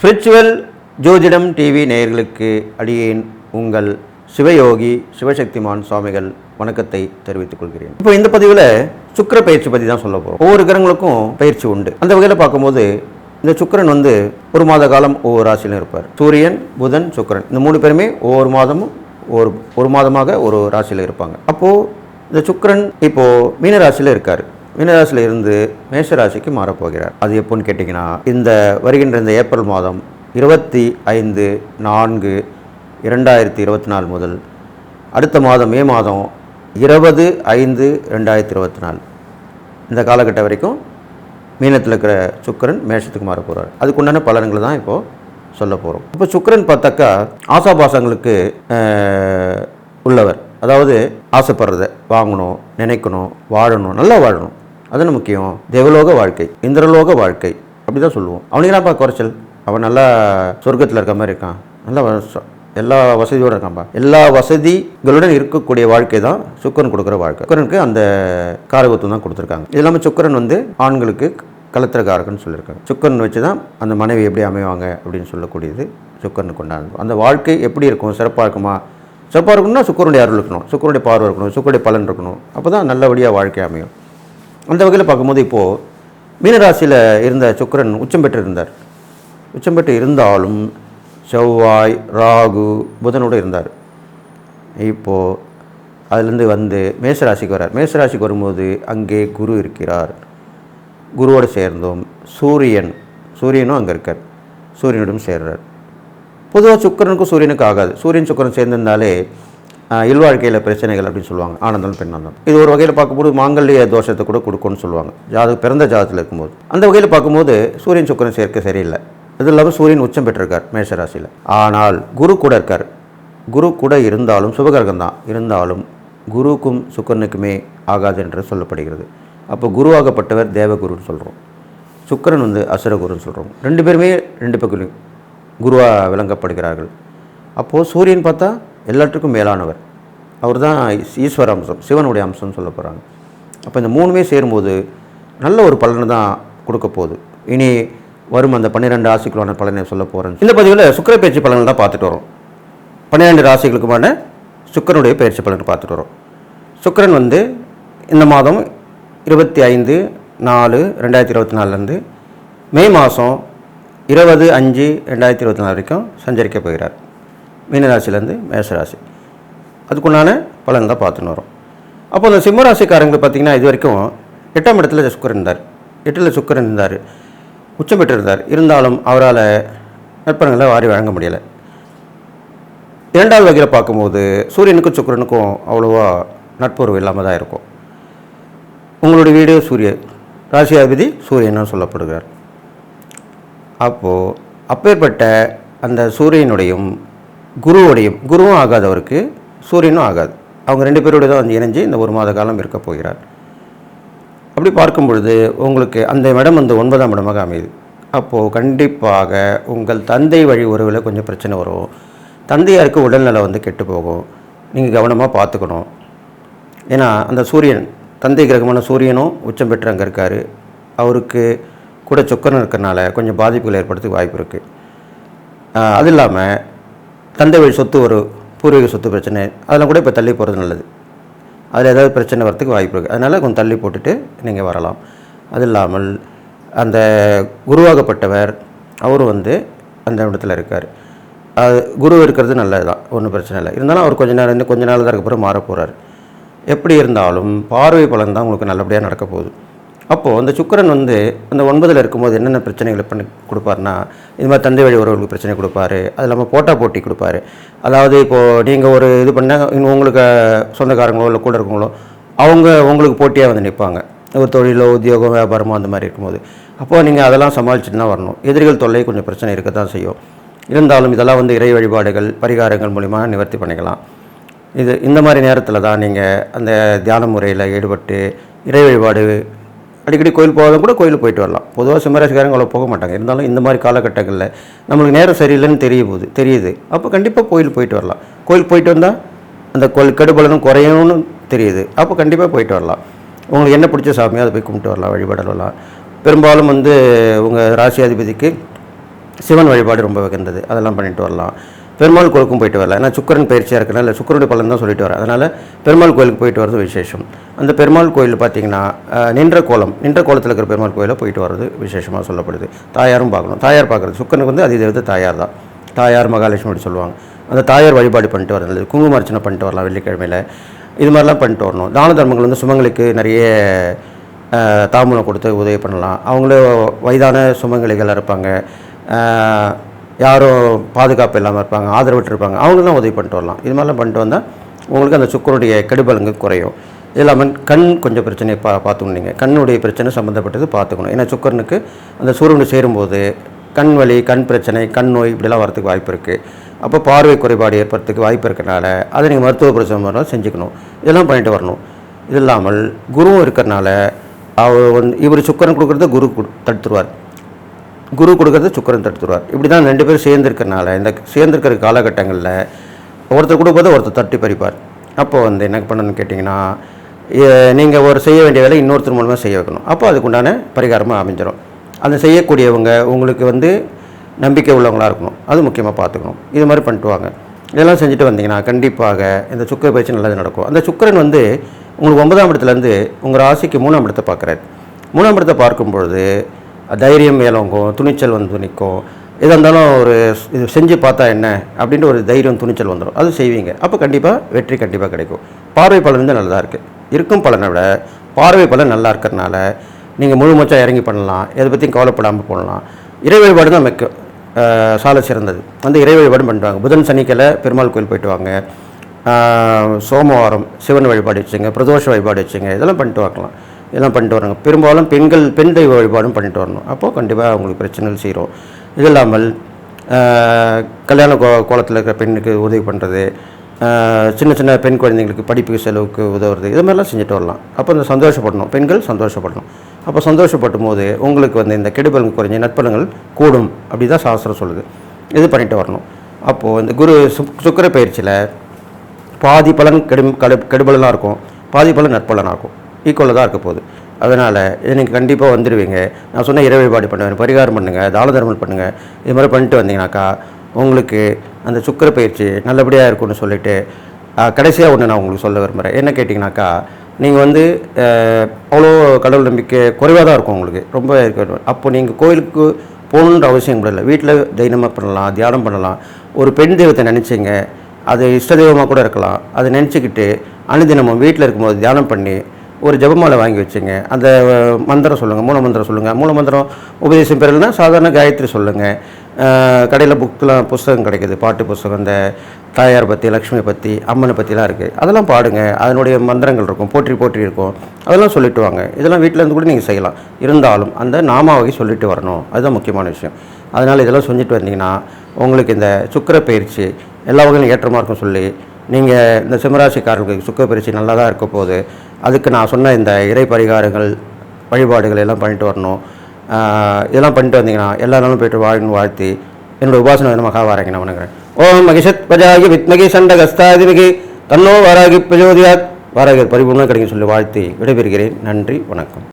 Spiritual ஜோதிடம் TV நேயர்களுக்கு அடியேன் உங்கள் சிவயோகி சிவசக்திமான் சுவாமிகள் வணக்கத்தை தெரிவித்துக் கொள்கிறேன். இப்போ இந்த பதிவில் சுக்கிர பயிற்சி பற்றி தான் சொல்ல போகிறோம் ஒவ்வொரு கிரகங்களுக்கும் பயிற்சி உண்டு. அந்த வகையில் பார்க்கும்போது இந்த சுக்கிரன் வந்து ஒரு மாத காலம் ஒவ்வொரு ராசியிலும் இருப்பார். சூரியன் புதன் சுக்கரன். இந்த மூணு பேருமே ஒவ்வொரு மாதமும் ஒரு ஒரு மாதமாக ஒரு ராசியில் இருப்பாங்க. அப்போது இந்த சுக்கரன் இப்போது மீன ராசியில் இருக்கார். மீனராசியில் இருந்து மேஷராசிக்கு மாறப்போகிறார். அது எப்போன்னு கேட்டிங்கன்னா இந்த வருகின்ற இந்த ஏப்ரல் மாதம் இருபத்தி ஐந்து நான்கு இரண்டாயிரத்தி இருபத்தி நாலு முதல் அடுத்த மாதம் மே மாதம் இருபது ஐந்து ரெண்டாயிரத்தி இருபத்தி நாலு. இந்த காலகட்டம் வரைக்கும் மீனத்தில் இருக்கிற சுக்கரன் மேஷத்துக்கு மாற போகிறார் அதுக்குண்டான பலன்களை தான் இப்போது சொல்ல போகிறோம் இப்போ சுக்கரன் பார்த்தாக்கா ஆசாபாசங்களுக்கு உள்ளவர். அதாவது ஆசைப்படுறத வாங்கணும் நினைக்கணும் வாழணும் நல்லா வாழணும். அதுன்னு முக்கியம். தேவலோக வாழ்க்கை இந்திரலோக வாழ்க்கை. அப்படி தான் சொல்லுவோம். அவனுக்கு குறைச்சல்? அவன் நல்லா சொர்க்கத்தில் இருக்க மாதிரி இருக்கான். நல்லா எல்லா வசதியோடு இருக்கான்பா. எல்லா வசதிகளுடன் இருக்கக்கூடிய வாழ்க்கை தான் சுக்கரன் கொடுக்குற வாழ்க்கை. சுக்கரனுக்கு அந்த காரகத்துவம் தான் கொடுத்துருக்காங்க. இது இல்லாமல் சுக்கரன் வந்து ஆண்களுக்கு கலத்திரக்காரகன்னு சொல்லியிருக்காங்க. சுக்கரன் வச்சு தான் அந்த மனைவி எப்படி அமைவாங்க அப்படின்னு சொல்லக்கூடியது சுக்கரனுக்கு உண்டானது அந்த வாழ்க்கை எப்படி இருக்கும்? சிறப்பாக இருக்குமா? சிறப்பாக இருக்கணும்னா சுக்கரனுடைய அருள் இருக்கணும். சுக்கரனுடைய பார்வை இருக்கணும். சுக்கருடைய பலன் இருக்கணும். அப்போ தான் நல்லபடியாக வாழ்க்கை அமையும். அந்த வகையில் பார்க்கும்போது இப்போது மீனராசியில் இருந்த சுக்கிரன் உச்சம் பெற்று இருந்தார். உச்சம் பெற்று இருந்தாலும் செவ்வாய் ராகு புதனோடு இருந்தார். இப்போது அதுலேருந்து வந்து மேசராசிக்கு வரார். மேசராசிக்கு வரும்போது அங்கே குரு இருக்கிறார். குருவோடு சேர்ந்தோம். சூரியன் சூரியனும் அங்கே இருக்கார். சூரியனோடும் சேர்றார். பொதுவாக சுக்கிரனுக்கும் சூரியனுக்கும் ஆகாது. சூரியன் சுக்கரன் சேர்ந்திருந்தாலே இல்வாழ்க்கையில் பிரச்சனைகள் அப்படின்னு சொல்லுவாங்க. ஆனந்தம் பெண்ணாந்தம் இது ஒரு வகையில் பார்க்கும்போது மாங்கல்ய தோஷத்தை கூட கொடுக்கும்னு சொல்லுவாங்க. ஜாதகம் பிறந்த ஜாதத்தில் இருக்கும்போது. அந்த வகையில் பார்க்கும்போது சூரியன் சுக்கிரன் சேர்க்க சரியில்லை. இது இல்லாமல் சூரியன் உச்சம் பெற்றிருக்கார் மேஷராசியில். ஆனால் குரு கூட இருக்கார். குரு கூட இருந்தாலும் சுபகிரகம் தான். இருந்தாலும் குருவுக்கும் சுக்கரனுக்குமே ஆகாது என்று சொல்லப்படுகிறது. அப்போ குருவாகப்பட்டவர் தேவகுருன்னு சொல்கிறோம் சுக்கிரன் வந்து அசுரகுருன்னு சொல்கிறோம் ரெண்டு பேருமே ரெண்டு பக்கம் குருவாக விளங்கப்படுகிறார்கள். அப்போது சூரியன் பார்த்தா எல்லாத்துக்கும் மேலானவர். அவர் தான் ஈஸ்வர அம்சம் சிவனுடைய அம்சம்னு சொல்ல போகிறாங்க அப்போ இந்த மூணுமே சேரும்போது நல்ல ஒரு பலனை தான் கொடுக்க போகுது. இனி வரும் அந்த பன்னிரெண்டு ராசிக்குள்ளான பலனை சொல்ல போகிறேன் இந்த பதிவில் சுக்கிர பயிற்சி பலன்கள் தான் பார்த்துட்டு வரோம். பன்னிரெண்டு ராசிகளுக்குமான சுக்கிரனுடைய பயிற்சி பலன் பார்த்துட்டு வரோம். சுக்கிரன் வந்து இந்த மாதம் இருபத்தி ஐந்து நாலு ரெண்டாயிரத்தி இருபத்தி நாலுலேருந்து மே மாதம் இருபது அஞ்சு ரெண்டாயிரத்தி இருபத்தி நாலு வரைக்கும் சஞ்சரிக்க போகிறார். மீனராசிலேருந்து மேஷராசி. அதுக்குண்டான பலன் தான் பார்த்துன்னு வரும். அப்போ அந்த சிம்மராசிக்காரங்க பார்த்தீங்கன்னா இது வரைக்கும் எட்டாம் இடத்துல சுக்கரன் இருந்தார். எட்டில் சுக்கரன் இருந்தார். உச்சம் பெற்றிருந்தார். இருந்தாலும் அவரால் நற்பலன்களை வாரி வழங்க முடியலை. இரண்டாவது வகையில் பார்க்கும்போது சூரியனுக்கும் சுக்கிரனுக்கும் அவ்வளோவா நட்புறவு இல்லாமல் தான் இருக்கும். உங்களுடைய வீடு சூரியன் ராசியாதிபதி சூரியனும் சொல்லப்படுகிறார். அப்போது அப்பேற்பட்ட அந்த சூரியனுடையும் குருவோடையும் குருவும் ஆகாதவருக்கு சூரியனும் ஆகாது. அவங்க ரெண்டு பேரோட தான் வந்து இணைஞ்சு இந்த ஒரு மாத காலம் இருக்க போகிறார். அப்படி பார்க்கும் பொழுது உங்களுக்கு அந்த இடம் வந்து ஒன்பதாம் இடமாக அமையுது. அப்போது கண்டிப்பாக உங்கள் தந்தை வழி உறவில் கொஞ்சம் பிரச்சனை வரும். தந்தையாருக்கு உடல்நலம் வந்து கெட்டு போகும். நீங்கள் கவனமாக பார்த்துக்கணும். ஏன்னா அந்த சூரியன் தந்தை கிரகமான சூரியனும் உச்சம் பெற்று அங்கே இருக்கார். அவருக்கு கூட சுக்கரன் இருக்கிறனால கொஞ்சம் பாதிப்புகள் ஏற்படுறதுக்கு வாய்ப்பு இருக்குது அது இல்லாமல் தந்தை வழி சொத்து ஒரு பூர்வீக சொத்து பிரச்சனை அதெல்லாம் கூட இப்போ தள்ளி போகிறது நல்லது. அதில் ஏதாவது பிரச்சனை வரத்துக்கு வாய்ப்பு இருக்குது அதனால் கொஞ்சம் தள்ளி போட்டுட்டு நீங்கள் வரலாம். அது இல்லாமல் அந்த குருவாகப்பட்டவர் அவரும் வந்து அந்த இடத்துல இருக்கார். அது குரு இருக்கிறது நல்லது தான் ஒன்றும் பிரச்சனை இல்லை. இருந்தாலும் அவர் கொஞ்ச நேரம் இன்னும் கொஞ்ச நாள் தான் அதுக்கப்புறம் மாற போகிறார் எப்படி இருந்தாலும் பார்வை பலன் தான் உங்களுக்கு நல்லபடியாக நடக்க போகுது. அப்போது அந்த சுக்கரன் வந்து அந்த ஒன்பதில் இருக்கும்போது என்னென்ன பிரச்சனைகளை பண்ணி கொடுப்பாருன்னா இது மாதிரி தந்தை வழி உறவுகளுக்கு பிரச்சனை கொடுப்பாரு அது இல்லாமல் போட்டா போட்டி கொடுப்பாரு. அதாவது இப்போது நீங்கள் ஒரு இது பண்ணால் இன்னும் உங்களுக்கு சொந்தக்காரங்களோ இல்லை கூட இருக்கவங்களோ அவங்க உங்களுக்கு போட்டியாக வந்து நிற்பாங்க ஒரு தொழிலோ உத்தியோகம் வியாபாரமோ அந்த மாதிரி இருக்கும்போது. அப்போது நீங்கள் அதெல்லாம் சமாளிச்சுட்டு தான் வரணும். எதிரிகள் தொல்லை கொஞ்சம் பிரச்சனை இருக்க தான் செய்யும். இருந்தாலும் இதெல்லாம் வந்து இறை வழிபாடுகள் பரிகாரங்கள் மூலிமா நிவர்த்தி பண்ணிக்கலாம். இது இந்த மாதிரி நேரத்தில் தான் நீங்கள் அந்த தியான முறையில் ஈடுபட்டு இறை வழிபாடு அடிக்கடி கோயில் போகாத கூட கோயிலுக்கு போயிட்டு வரலாம். பொதுவாக சிம்மராசிக்காரங்க அவ்வளோ போக மாட்டாங்க. இருந்தாலும் இந்த மாதிரி காலகட்டங்களில் நம்மளுக்கு நேரம் சரியில்லைன்னு தெரிய போகுது தெரியுது. அப்போ கண்டிப்பாக கோயில் போயிட்டு வரலாம். கோயில் போயிட்டு வந்தால் அந்த கோயில் கெடுபலனும் குறையும்னு தெரியுது. அப்போ கண்டிப்பாக போயிட்டு வரலாம். உங்களுக்கு என்ன பிடிச்ச சாமியோ அதை போய் கும்பிட்டு வரலாம் வழிபடலாம் பெரும்பாலும் வந்து உங்கள் ராசியாதிபதிக்கு சிவன் வழிபாடு ரொம்ப வகிர்ந்தது அதெல்லாம் பண்ணிட்டு வரலாம். பெருமாள் கோயிலுக்கும் போயிட்டு வரலாம் ஏன்னா சுக்கரன் பயிற்சியாக இருக்கனால சுக்கரனுடைய பலன் தான் சொல்லிட்டு வரேன் அதனால் பெருமாள் கோயிலுக்கு போயிட்டு வரது விசேஷம். அந்த பெருமாள் கோயில் பார்த்தீங்கன்னா நின்ற கோலம் நின்ற கோலத்தில் இருக்கிற பெருமாள் கோயிலில் போயிட்டு வர்றது விசேஷமாக சொல்லப்படுது. தாயாரும் பார்க்கணும் தாயார் பார்க்குறது சுக்கரனுக்கு வந்து அதிதேவதை தாயார் தான். தாயார் மகாலட்சுமி அப்படி சொல்லுவாங்க. அந்த தாயார் வழிபாடு பண்ணிட்டு வரது குங்கும அர்ச்சனை பண்ணிட்டு வரலாம் வெள்ளிக்கிழமையில். இது மாதிரிலாம் பண்ணிட்டு வரணும். தான தர்மங்கள் வந்து சுமங்களுக்கு நிறைய தாமூலம் தாம்பூலம் கொடுத்து உதவி பண்ணலாம். அவங்களே வயதான சுமங்கலிகளாக இருப்பாங்க. யாரும் பாதுகாப்பு இல்லாமல் இருப்பாங்க ஆதரவற்று இருப்பாங்க அவங்களும் உதவி பண்ணிட்டு வரலாம். இது மாதிரிலாம் பண்ணிட்டு வந்தால் உங்களுக்கு அந்த சுக்கரனுடைய கெடுபலங்கு குறையும். இது இல்லாமல் கண் கொஞ்சம் பிரச்சனையை பா பார்த்துக்கணும் நீங்கள் கண்ணுடைய பிரச்சனை சம்மந்தப்பட்டது பார்த்துக்கணும். ஏன்னா சுக்கரனுக்கு அந்த சூரியனு சேரும்போது கண் வலி கண் பிரச்சனை கண் நோய் இப்படிலாம் வரதுக்கு வாய்ப்பு இருக்குது அப்போ பார்வை குறைபாடு ஏற்படுறதுக்கு வாய்ப்பு இருக்கறனால அதை நீங்கள் மருத்துவ பிரச்சனை செஞ்சுக்கணும். இதெல்லாம் பண்ணிட்டு வரணும். இது இல்லாமல் குருவும் இருக்கிறனால அவர் வந்து இவர் சுக்கரன் கொடுக்குறத குரு தடுத்துருவார். குரு கொடுக்கறது சுக்கரன் தடுத்துருவார். இப்படி தான் ரெண்டு பேரும் சேர்ந்துருக்கறனால இந்த சேர்ந்துருக்கிற காலகட்டங்களில் ஒருத்தர் கொடுப்பதை ஒருத்தர் தட்டி பறிப்பார். அப்போ வந்து என்ன பண்ணணும்னு கேட்டிங்கன்னா நீங்கள் ஒரு செய்ய வேண்டிய வேலை இன்னொருத்தர் மூலமாக செய்ய வைக்கணும். அப்போ அதுக்குண்டான பரிகாரமாக அமைஞ்சிடும் அந்த செய்யக்கூடியவங்க உங்களுக்கு வந்து நம்பிக்கை உள்ளவங்களாக இருக்கணும். அது முக்கியமாக பார்த்துக்கணும். இது மாதிரி பண்ணிட்டு வாங்க. இதெல்லாம் செஞ்சுட்டு வந்தீங்கன்னா கண்டிப்பாக இந்த சுக்கர பயிற்சி நல்லது நடக்கும். அந்த சுக்கிரன் வந்து உங்களுக்கு ஒன்பதாம் இடத்துலேருந்து உங்கள் ராசிக்கு மூணாம் இடத்தை பார்க்குறாரு. மூணாம் இடத்தை பார்க்கும் பொழுது தைரியம் மேலோங்கும் துணிச்சல் வந்து நிற்கும் எதாக இருந்தாலும் ஒரு இது செஞ்சு பார்த்தா என்ன அப்படின்ட்டு ஒரு தைரியம் துணிச்சல் வந்துடும் அது செய்வீங்க. அப்போ கண்டிப்பாக வெற்றி கண்டிப்பாக கிடைக்கும். பார்வை பலன் வந்து நல்லதாக இருக்குது இருக்கும் பலனை விட பார்வை பலன் நல்லா இருக்கிறதுனால நீங்கள் முழு மூச்சாக இறங்கி பண்ணலாம். எதை பற்றியும் கவலைப்படாமல் போடலாம். இறை வழிபாடு தான் மிக்க சாலை சால சிறந்தது. அந்த இறை வழிபாடு பண்ணுறாங்க புதன் சனிக்கிழமை பெருமாள் கோயில் போயிட்டு வாங்க. சோமவாரம் சிவன் வழிபாடு வச்சுங்க பிரதோஷ வழிபாடு வச்சுங்க. இதெல்லாம் பண்ணிட்டு வாக்கலாம். இதெல்லாம் பண்ணிட்டு வராங்க பெரும்பாலும் பெண்கள் பெண் தெய்வ வழிபாடும் பண்ணிட்டு வரணும். அப்போது கண்டிப்பாக அவங்களுக்கு பிரச்சனைகள் செய்கிறோம் இது இல்லாமல் கல்யாண கோ கோலத்தில் இருக்கிற பெண்ணுக்கு உதவி பண்ணுறது சின்ன சின்ன பெண் குழந்தைங்களுக்கு படிப்புக்கு செலவுக்கு உதவுறது இது மாதிரிலாம் செஞ்சுட்டு வரலாம். அப்போ இந்த சந்தோஷப்படணும். பெண்கள் சந்தோஷப்படணும். அப்போ சந்தோஷப்படும் போது உங்களுக்கு வந்து இந்த கெடுபலங்கள் குறைஞ்ச நட்பலங்கள் கூடும். அப்படி தான் சாஸ்திரம் சொல்லுது. இது பண்ணிட்டு வரணும். அப்போது இந்த குரு சுக் சுக்கிர பயிற்சியில் பாதி பலன் கெடு கடு கெடுபலனாக இருக்கும். பாதி பலன் நற்பலனாக இருக்கும். ஈக்குவலாக தான் இருக்க போகுது. அதனால் இது நீங்கள் கண்டிப்பாக வந்துடுவீங்க நான் சொன்ன இறை வழிபாடு பண்ணுவேன் பரிகாரம் பண்ணுங்கள் தான தர்மம் பண்ணுங்கள் இது மாதிரி பண்ணிட்டு வந்தீங்கன்னாக்கா உங்களுக்கு அந்த சுக்கிர பயிற்சி நல்லபடியாக இருக்கும்னு சொல்லிட்டு கடைசியாக ஒன்று நான் உங்களுக்கு சொல்ல விரும்புகிறேன் என்ன கேட்டிங்கனாக்கா நீங்கள் வந்து அவ்வளோ கடவுள் நம்பிக்கை குறைவாக தான் இருக்கும் உங்களுக்கு. ரொம்ப இருக்க. அப்போ நீங்கள் கோயிலுக்கு போகணுன்ற அவசியம் கூட இல்லை. வீட்டில் தைரியமாக பண்ணலாம் தியானம் பண்ணலாம். ஒரு பெண் தெய்வத்தை நினச்சிங்க அது இஷ்ட தெய்வமாக கூட இருக்கலாம். அதை நினச்சிக்கிட்டு அனுதினமும் வீட்டில் இருக்கும்போது தியானம் பண்ணி ஒரு ஜபமாலை வாங்கி வச்சுங்க. அந்த மந்திரம் சொல்லுங்கள் மூல மந்திரம் சொல்லுங்கள் மூல மந்திரம் உபதேசம் பெறலைன்னா சாதாரண காயத்ரி சொல்லுங்கள் கடையில் புக்கெலாம் புஸ்தகம் கிடைக்கிது பாட்டு புஸ்தகம் இந்த தாயார் பற்றி லக்ஷ்மி பற்றி அம்மனை பற்றிலாம் இருக்குது அதெல்லாம் பாடுங்க. அதனுடைய மந்திரங்கள் இருக்கும் போற்றி போற்றி இருக்கும். அதெல்லாம் சொல்லிட்டு வாங்க. இதெல்லாம் வீட்டில் இருந்து கூட நீங்கள் செய்யலாம். இருந்தாலும் அந்த நாமாவகை சொல்லிட்டு வரணும். அதுதான் முக்கியமான விஷயம். அதனால் இதெல்லாம் செஞ்சுட்டு வந்தீங்கன்னா உங்களுக்கு இந்த சுக்கிர பயிற்சி எல்லா வகையிலும் ஏற்றமாக இருக்கும் சொல்லி நீங்கள் இந்த சிம்மராசிக்காரர்களுக்கு சுக்கப்பரிசி நல்லா தான் இருக்க போகுது. அதுக்கு நான் சொன்ன இந்த இறை பரிகாரங்கள் வழிபாடுகள் எல்லாம் பண்ணிட்டு வரணும். இதெல்லாம் பண்ணிட்டு வந்தீங்கன்னா எல்லா நாளும் போய்ட்டு வாழணும் வாழ்த்தி என்னோட உபாசனை வந்து மகாவாராகி நான் வணங்குறேன் ஓம் மகிஷத் பஜாகி வித்மகி சண்டகஸ்தாதிமிகி தன்னோ வாராகி பிரஜோதியாத். வாராகி பரிபூர்ணம் கிடைக்கும் சொல்லி வாழ்த்தி விடைபெறுகிறேன். நன்றி வணக்கம்.